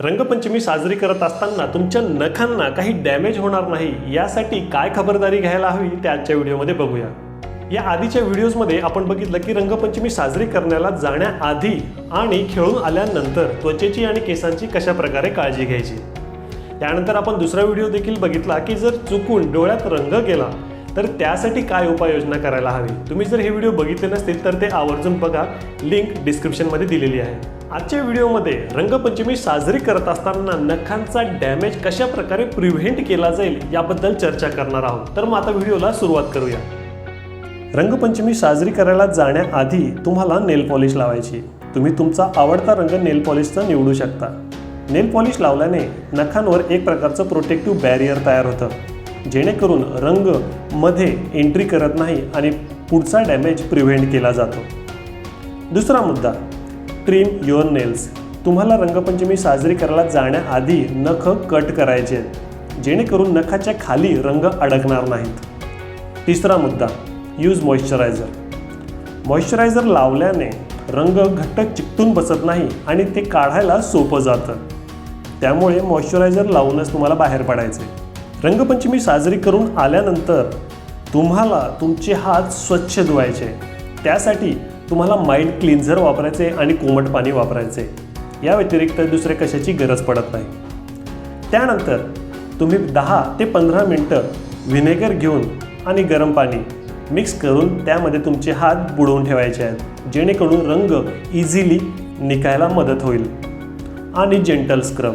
रंगपंचमी साजरी करत असताना तुमच्या नखांना काही डॅमेज होणार नाही यासाठी काय खबरदारी घ्यायला हवी ते आजच्या व्हिडिओमध्ये बघूया. या आधीच्या व्हिडिओजमध्ये आपण बघितलं की रंगपंचमी साजरी करण्याला जाण्याआधी आणि खेळून आल्यानंतर त्वचेची आणि केसांची कशा प्रकारे काळजी घ्यायची? त्यानंतर आपण दुसरा व्हिडिओ देखील बघितला की जर चुकून डोळ्यात रंग गेला तर त्यासाठी काय उपाययोजना करायला हवी? तुम्ही जर हे व्हिडिओ बघितले नसतील तर ते आवर्जून बघा. लिंक डिस्क्रिप्शनमध्ये दिलेली आहे. आजच्या व्हिडिओमध्ये रंगपंचमी साजरी करत असताना नखांचा डॅमेज कशा प्रकारे प्रिव्हेंट केला जाईल याबद्दल चर्चा करणार आहोत. तर मग आता व्हिडिओला सुरुवात करूया. रंगपंचमी साजरी करायला जाण्याआधी तुम्हाला नेल पॉलिश लावायची तुम्ही तुमचा आवडता रंग नेल पॉलिशचा निवडू शकता. नेल पॉलिश लावल्याने नखांवर एक प्रकारचं प्रोटेक्टिव्ह बॅरियर तयार होतं. जेणेकरून रंगमध्ये एंट्री करत नाही आणि पुढचा डॅमेज प्रिव्हेंट केला जातो. दुसरा मुद्दा ट्रिम युअर नेल्स तुम्हाला रंगपंचमी साजरी करायला जाण्याआधी नख कट करायचे. आहेत जेणेकरून नखाच्या खाली रंग अडकणार नाहीत. तिसरा मुद्दा यूज मॉइश्चरायझर मॉइश्चरायझर लावल्याने रंग घट्ट चिकटून बसत नाही आणि ते काढायला सोपं जातं. त्यामुळे मॉइश्चरायझर लावूनच तुम्हाला बाहेर पडायचे. रंगपंचमी साजरी करून आल्यानंतर तुम्हाला तुमचे हात स्वच्छ धुवायचे. त्यासाठी तुम्हाला माइंड क्लिन्झर वापरायचे आणि कोमट पाणी वापरायचे. या व्यतिरिक्त दुसरे कशाची गरज पडत नाही. त्यानंतर तुम्ही दहा ते पंधरा मिनटं व्हिनेगर घेऊन आणि गरम पाणी मिक्स करून त्यामध्ये तुमचे हात बुडवून ठेवायचे आहेत. जेणेकरून रंग इझिली निघायला मदत होईल. आणि जेंटल स्क्रब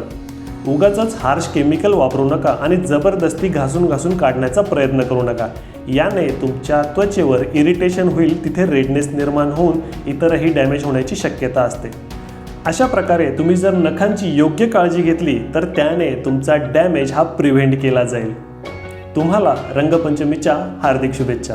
उगाच हार्श केमिकल वापरू नका आणि जबरदस्ती घासून घासून काढण्याचा प्रयत्न करू नका. याने तुमच्या त्वचेवर इरिटेशन होईल तिथे रेडनेस निर्माण होऊन इतरही डॅमेज होण्याची शक्यता असते. अशा प्रकारे तुम्ही जर नखांची योग्य काळजी घेतली तर त्याने तुमचा डॅमेज हा प्रिव्हेंट केला जाईल. तुम्हाला रंगपंचमीच्या हार्दिक शुभेच्छा.